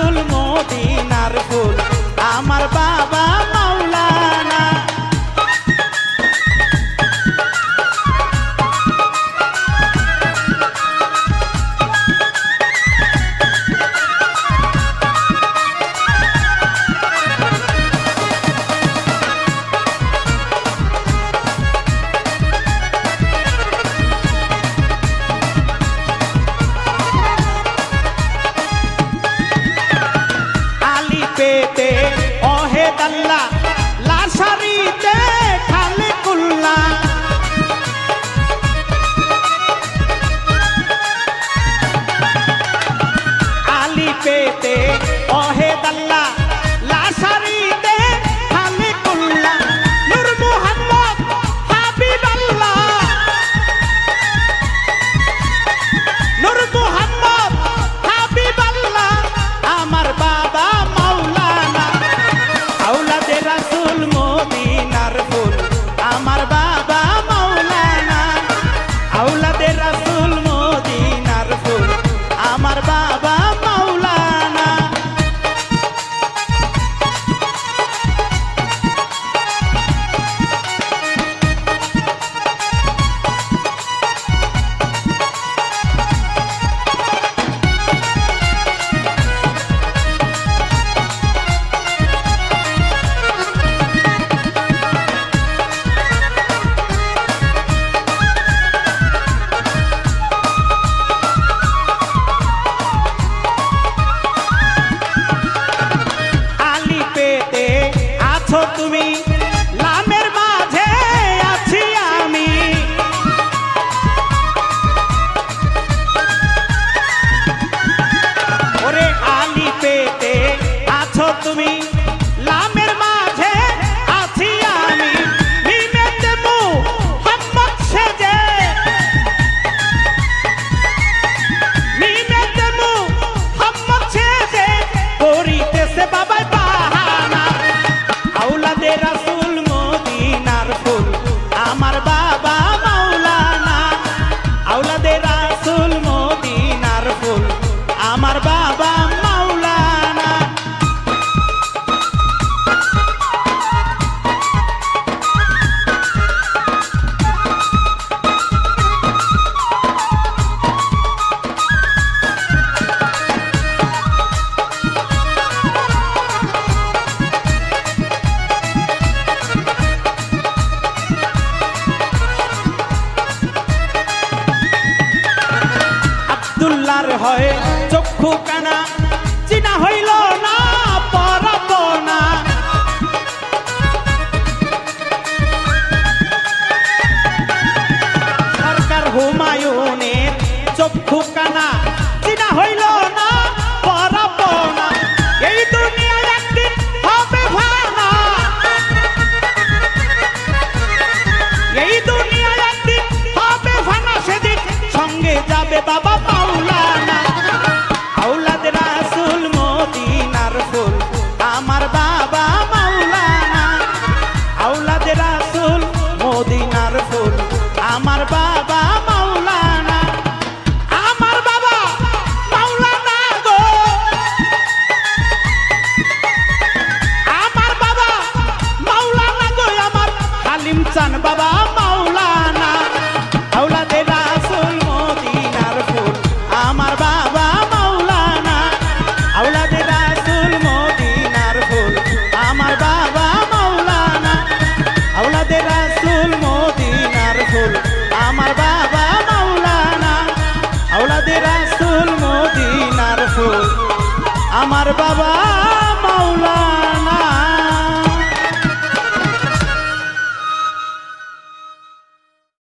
চুল মোদী La তার হয় চক্ষু কানা চিনা হইল না পরব না। সরকার হুমায়ুনের চক্ষু কানা আমার বাবা